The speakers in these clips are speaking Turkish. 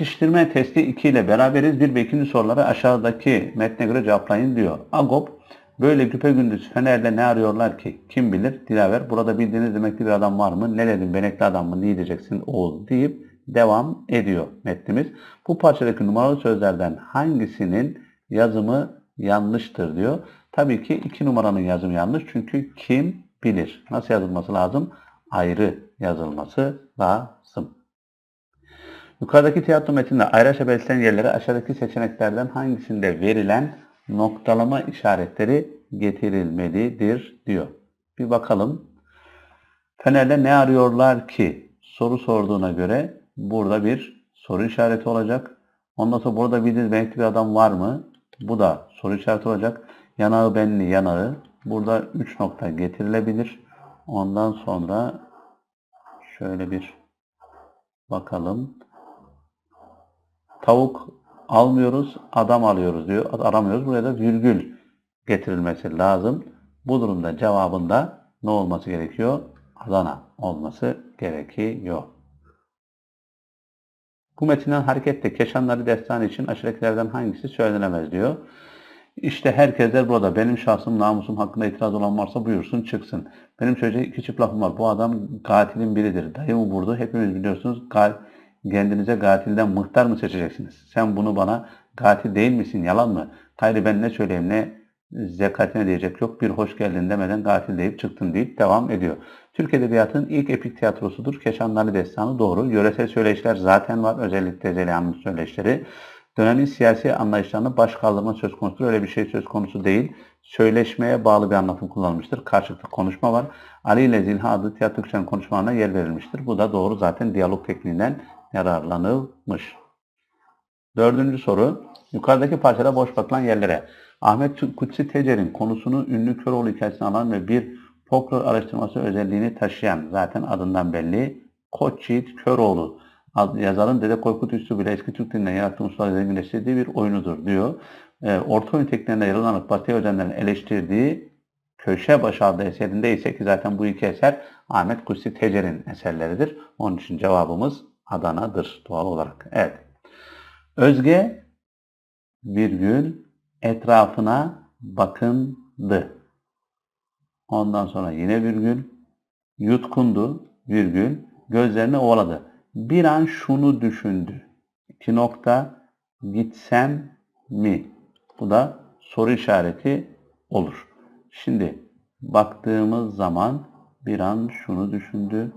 Pekiştirme testi 2 ile beraberiz. Bir ve ikinci soruları aşağıdaki metne göre cevaplayın diyor. Agop böyle güpe gündüz Fener'de ne arıyorlar ki? Kim bilir? Dilaver burada bildiğiniz demekli bir adam var mı? Ne dedim benekli adam mı? Ne diyeceksin oğul deyip devam ediyor metnimiz. Bu parçadaki numaralı sözlerden hangisinin yazımı yanlıştır diyor. Tabii ki iki numaranın yazımı yanlış. Çünkü kim bilir? Nasıl yazılması lazım? Ayrı yazılması lazım. Yukarıdaki tiyatro metninde ayraçla belirtilen yerlere aşağıdaki seçeneklerden hangisinde verilen noktalama işaretleri getirilmelidir diyor. Bir bakalım. Fener'de ne arıyorlar ki? Soru sorduğuna göre burada bir soru işareti olacak. Ondan sonra burada bildiğiniz benekli bir adam var mı? Bu da soru işareti olacak. Yanağı benli yanağı. Burada 3 nokta getirilebilir. Ondan sonra şöyle bir bakalım. Tavuk almıyoruz, adam alıyoruz diyor. Aramıyoruz. Buraya da virgül getirilmesi lazım. Bu durumda cevabında ne olması gerekiyor? Adana olması gerekiyor. Bu metinden hareketle Keşanları destanı için aşağıdakilerden hangisi söylenemez diyor. İşte herkesler burada. Benim şahsım, namusum hakkında itiraz olan varsa buyursun çıksın. Benim söyleyecek iki çift lafım var. Bu adam katilin biridir. Dayımı vurdu. Hepimiz biliyorsunuz. Kendinize katilden mıhtar mı seçeceksiniz? Sen bunu bana katil değil misin? Yalan mı? Hayır ben ne söyleyeyim ne zekatine diyecek yok. Bir hoş geldin demeden katil deyip çıktın deyip devam ediyor. Türk Edebiyatı'nın ilk epik tiyatrosudur. Keşanlarlı Destanı doğru. Yöresel söyleşiler zaten var. Özellikle Zelihan'ın söyleşleri. Dönemin siyasi anlayışlarını baş kaldırma söz konusudur. Öyle bir şey söz konusu değil. Söyleşmeye bağlı bir anlatım kullanılmıştır. Karşılıklı konuşma var. Ali ile Zilha adlı tiyatro konuşmalarına yer verilmiştir. Bu da doğru zaten diyalog tekniğinden yararlanılmış. Dördüncü soru. Yukarıdaki parçada boş bırakılan yerlere Ahmet Kutsi Tecer'in konusunu ünlü Köroğlu hikayesine alan ve bir folklor araştırması özelliğini taşıyan zaten adından belli Koç Yiğit Köroğlu yazarın Dede Korkut Üssü bile eski Türk dilinden yarattığı unsurları zenginleştirdiği bir oyunudur diyor. E, orta oyun tekniklerinde yer alan Batı özenlerin eleştirdiği Köşe Başı adlı eserinde ise ki zaten bu iki eser Ahmet Kutsi Tecer'in eserleridir. Onun için cevabımız Adana'dır doğal olarak. Evet. Özge virgül etrafına bakındı. Ondan sonra yine virgül yutkundu virgül gözlerini ovaladı. Bir an şunu düşündü. İki nokta gitsem mi? Bu da soru işareti olur. Şimdi baktığımız zaman bir an şunu düşündü.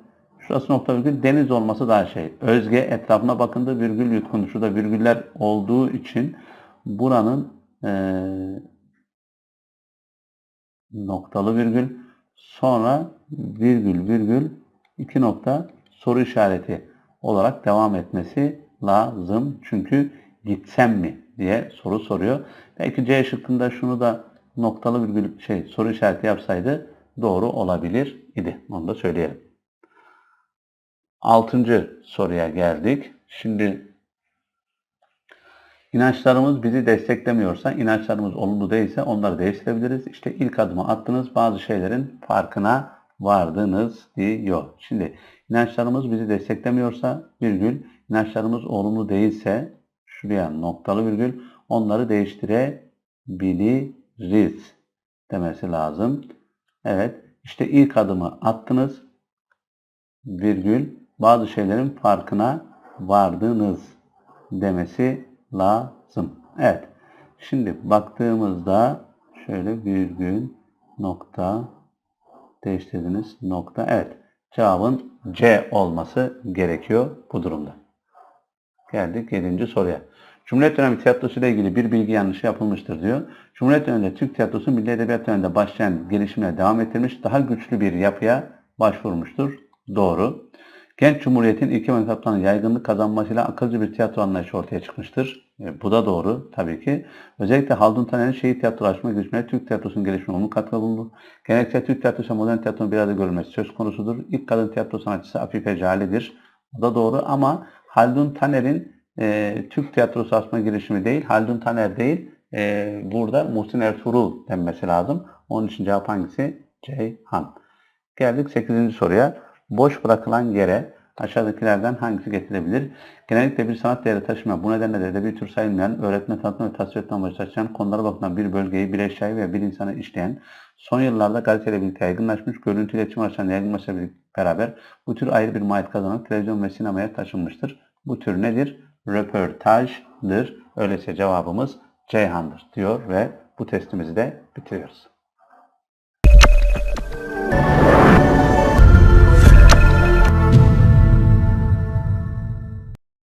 Şurası nokta virgül deniz olması daha şey. Özge etrafına bakındı virgül yutkundu. Şurada virgüller olduğu için buranın ee, noktalı virgül sonra virgül virgül iki nokta soru işareti olarak devam etmesi lazım. Çünkü gitsem mi diye soru soruyor. Belki C şıkkında şunu da noktalı virgül şey soru işareti yapsaydı doğru olabilir idi. Onu da söyleyelim. Altıncı soruya geldik. Şimdi İnançlarımız bizi desteklemiyorsa, inançlarımız olumlu değilse onları değiştirebiliriz. İşte ilk adımı attınız, bazı şeylerin farkına vardınız diyor. Şimdi inançlarımız bizi desteklemiyorsa virgül, inançlarımız olumlu değilse şuraya noktalı virgül, onları değiştirebiliriz demesi lazım. Evet, işte ilk adımı attınız, virgül, bazı şeylerin farkına vardınız demesi lazım. Evet. Şimdi baktığımızda şöyle virgül nokta değiştirdiniz nokta. Evet. Cevabın C olması gerekiyor bu durumda. Geldik 7. soruya. Cumhuriyet dönemi tiyatrosu ile ilgili bir bilgi yanlışı yapılmıştır diyor. Cumhuriyet döneminde Türk tiyatrosu Milli Edebiyat döneminde başlayan gelişimine devam ettirmiş, daha güçlü bir yapıya başvurmuştur. Doğru. Genç Cumhuriyet'in ilk kitaplarının yaygınlık kazanmasıyla akılcı bir tiyatro anlayışı ortaya çıkmıştır. E, bu da doğru tabii ki. Özellikle Haldun Taner'in şehit tiyatrolaşma girişimine Türk tiyatrosunun gelişimine onun katkı bulundu. Genellikle Türk tiyatrosu modern tiyatronun bir arada görülmesi söz konusudur. İlk kadın tiyatro sanatçısı Afife Cali'dir. Bu da doğru ama Haldun Taner'in e, Türk tiyatrosu asma girişimi değil, Haldun Taner değil, e, burada Muhsin Ertuğrul denmesi lazım. Onun için cevap hangisi? Ceyhan. Geldik 8. soruya boş bırakılan yere aşağıdakilerden hangisi getirilebilir? Genellikle bir sanat değeri taşımayan, bu nedenle de edebi tür sayılmayan, öğretme, tanıtma ve tasvir etme amacı taşıyan konulara bakılan bir bölgeyi, bir eşyayı veya bir insanı işleyen, son yıllarda gazeteyle birlikte yaygınlaşmış, görüntü iletişim araçlarında yaygınlaşla beraber bu tür ayrı bir mahiyet kazanarak televizyon ve sinemaya taşınmıştır. Bu tür nedir? Röportajdır. Öyleyse cevabımız Ceyhan'dır diyor ve bu testimizi de bitiriyoruz.